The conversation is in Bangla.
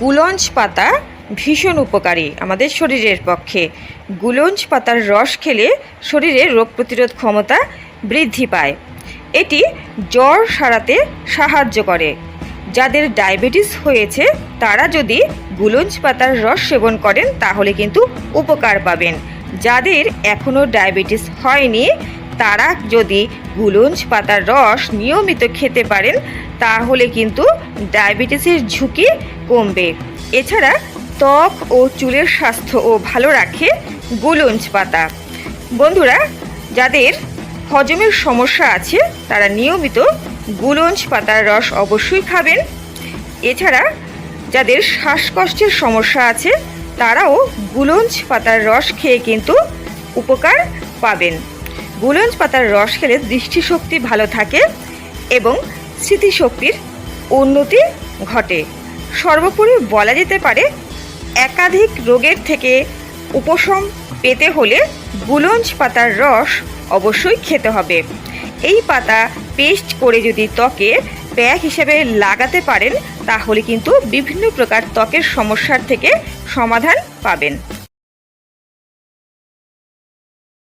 গুলঞ্চ পাতা ভীষণ উপকারী আমাদের শরীরের পক্ষে। গুলঞ্চ পাতার রস খেলে শরীরে রোগ প্রতিরোধ ক্ষমতা বৃদ্ধি পায়। এটি জ্বর সারাতে সাহায্য করে। যাদের ডায়াবেটিস হয়েছে, তারা যদি গুলঞ্চ পাতার রস সেবন করেন, তাহলে কিন্তু উপকার পাবেন। যাদের এখনও ডায়াবেটিস হয়নি তারা যদি গুলঞ্চ পাতার রস নিয়মিত খেতে পারেন, তাহলে কিন্তু ডায়াবেটিসের ঝুঁকি কমবে। এছাড়া ত্বক ও চুলের স্বাস্থ্যও ভালো রাখে গুলঞ্চ পাতা। বন্ধুরা, যাদের হজমের সমস্যা আছে, তারা নিয়মিত গুলঞ্চ পাতার রস অবশ্যই খাবেন। এছাড়া যাদের শ্বাসকষ্টের সমস্যা আছে, তারাও গুলঞ্চ পাতার রস খেয়ে কিন্তু উপকার পাবেন। গুলঞ্চ পাতার রস খেলে দৃষ্টিশক্তি ভালো থাকে এবং স্মৃতিশক্তির উন্নতি ঘটে। সর্বোপরি বলা যেতে পারে, একাধিক রোগের থেকে উপশম পেতে হলে গুলঞ্চ পাতার রস অবশ্যই খেতে হবে। এই পাতা পেস্ট করে যদি ত্বকে প্যাক হিসেবে লাগাতে পারেন, তাহলে কিন্তু বিভিন্ন প্রকার ত্বকের সমস্যার থেকে সমাধান পাবেন।